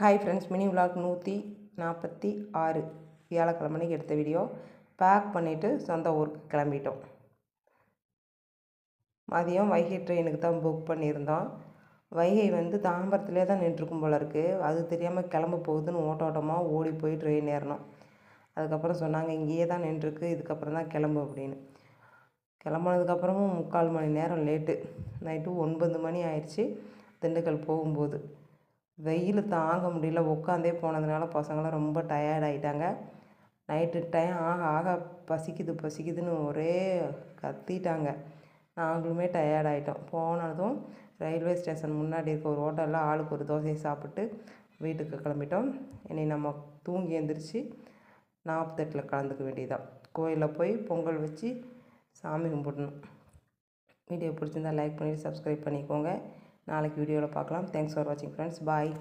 Hi friends mini vlog நூற்றி நாற்பத்தி ஆறு. வியாழக்கிழமைக்கு எடுத்த வீடியோ பேக் பண்ணிவிட்டு சொந்த ஊருக்கு கிளம்பிட்டோம். மதியம் வைகை ட்ரெயினுக்கு தான் புக் பண்ணியிருந்தோம். வைகை வந்து தாம்பரத்துலேயே தான் நின்றுருக்கும் போல இருக்குது அது தெரியாமல் கிளம்ப போகுதுன்னு ஓட்டோட்டமாக ஓடி போய் ட்ரெயின் ஏறினோம் அதுக்கப்புறம் சொன்னாங்க இங்கேயே தான் நின்றுருக்கு. இதுக்கப்புறம் தான் கிளம்பு அப்படின்னு. கிளம்புனதுக்கப்புறமும் முக்கால் மணி நேரம் லேட்டு நைட்டு ஒன்பது மணி ஆயிடுச்சு திண்டுக்கல் போகும்போது. வெயில் தாங்க முடியல. உட்காந்தே போனதுனால பசங்களாம் ரொம்ப டயர்ட் ஆகிட்டாங்க நைட்டு டைம் ஆக ஆக பசிக்குது பசிக்குதுன்னு ஒரே கத்திட்டாங்க. நாங்களுமே டயர்ட் ஆகிட்டோம் போனதும் ரயில்வே ஸ்டேஷன் முன்னாடி இருக்க ஒரு ஹோட்டலில் ஆளுக்கு ஒரு தோசையை சாப்பிட்டு வீட்டுக்கு கிளம்பிட்டோம். இனி நம்ம தூங்கி எழுந்திரிச்சு நாற்பத்தெட்டில் கலந்துக்க வேண்டியதான் கோயிலில் போய் பொங்கல் வச்சு சாமி கும்பிடணும். வீடியோ பிடிச்சிருந்தா லைக் பண்ணிவிட்டு சப்ஸ்கிரைப் பண்ணிக்கோங்க. நாளைக்கு வீடியோவில் பார்க்கலாம். தேங்க்ஸ் ஃபார் வாட்சிங் ஃப்ரெண்ட்ஸ் பாய்